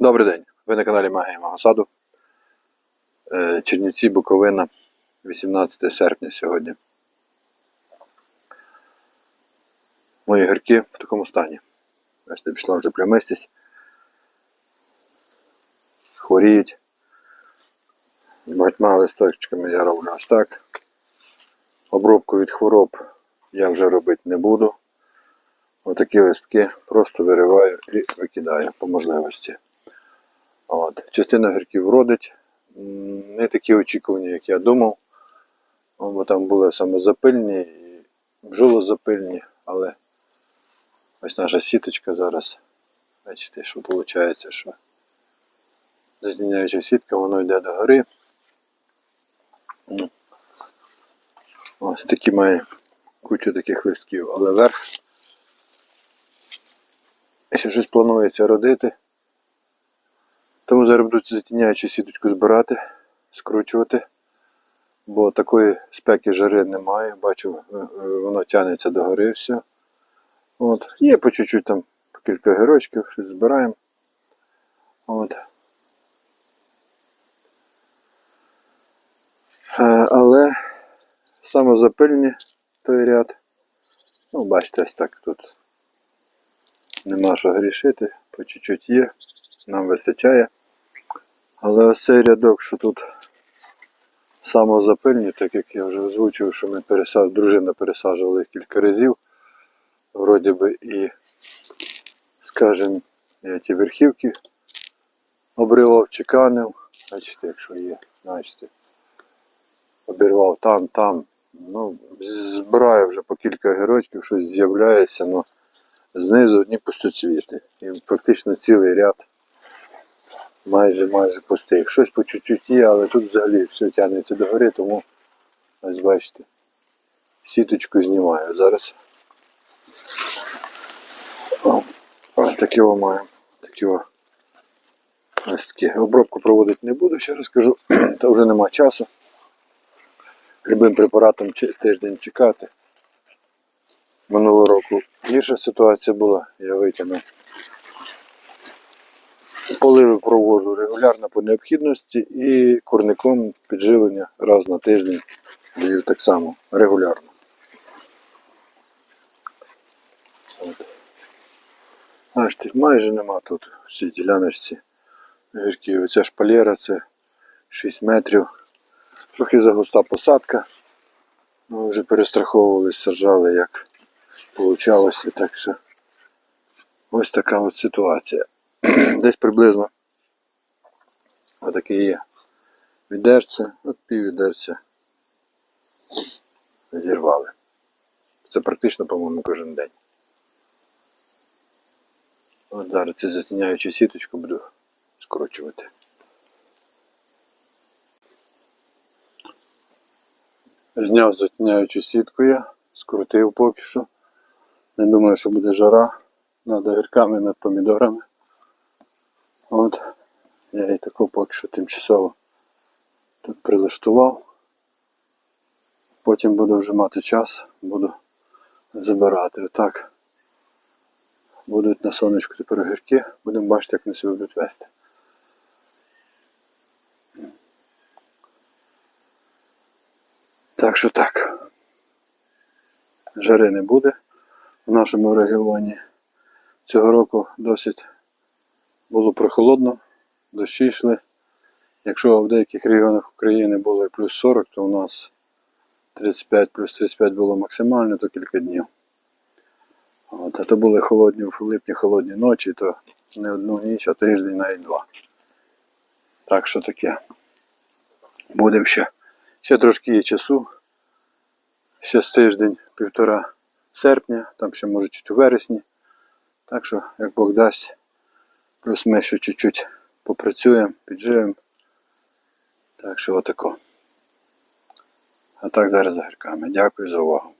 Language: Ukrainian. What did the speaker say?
Добрий день. Ви на каналі Магія мого саду. Е, Чернівці, Буковина, 18 серпня сьогодні. Мої гірки в такому стані. Бачите, пішла вже плямистість. Хворіють. Багатьма листочками я роблю ось так. Обробку від хвороб я вже робити не буду. Отакі листки просто вириваю і викидаю по можливості. От. Частина гірків вродить. Не такі очікувані, як я думав. Бо там були самозапильні і бджолозапильні, але ось наша сіточка зараз. Бачите, що виходить, що зазняюча сітка, воно йде до гори. Ось такі має кучу таких листків, але верх. Ще щось планується родити. Тому зараз буду затіняючу сіточку збирати, скручувати, бо такої спеки жари немає. Бачу, е, е, воно тягнеться до гори все. От. Є по чуть-чуть там по кілька гірочків, щось збираємо. От. Е, Але саме запильні той ряд. Ну, бачите, ось так тут нема що грішити, по чуть-чуть є, нам вистачає. Але ось цей рядок, що тут самозапильні, так як я вже озвучив, що ми пересад... дружина пересаджувала їх кілька разів. Вроді би і, скажімо, я ті верхівки обривав, чеканив. Бачите, якщо є, бачите. Обірвав там, там. Ну, збираю вже по кілька герочків, щось з'являється, але знизу одні пустоцвіти. І практично цілий ряд майже майже пустих. Щось по чуть-чуть є, але тут взагалі все тягнеться до гори, тому ось бачите. Сіточку знімаю зараз. О, ось такі маємо. Такі. Ось такі. Обробку проводити не буду, ще раз кажу, та вже нема часу. Любим препаратом тиждень чекати. Минулого року гірша ситуація була, я витягнув. Поливи проводжу регулярно по необхідності і курником підживлення раз на тиждень даю так само регулярно. От. Бачите, майже нема тут в цій діляночці гірків. Оця шпалера це 6 метрів. Трохи загуста посадка. Ми вже перестраховувались, саджали як получалося, так що ось така от ситуація. Десь приблизно отаке є відерце, от пів відерця зірвали. Це практично, по-моєму, кожен день. От зараз цю затіняючу сіточку буду скручувати. Зняв затіняючу сітку я, скрутив що. Не думаю, що буде жара над огірками, над помідорами. От, я її таку поки що тимчасово тут прилаштував. Потім буду вже мати час, буду забирати. Отак. Будуть на сонечку тепер огірки, будемо бачити, як вони себе будуть вести. Так що так. Жари не буде в нашому регіоні. Цього року досить було прохолодно, дощі йшли. Якщо в деяких регіонах України було і плюс 40, то у нас 35 плюс 35 було максимально, то кілька днів. От, а то були холодні в липні холодні ночі, то не одну ніч, а тиждень, навіть два. Так що таке. Будемо ще. Ще трошки є часу. Ще з тиждень, півтора серпня, там ще може чуть у вересні. Так що, як Бог дасть, плюс ми ще чуть-чуть попрацюємо, підживемо. Так що отако. А так зараз за гірками. Дякую за увагу.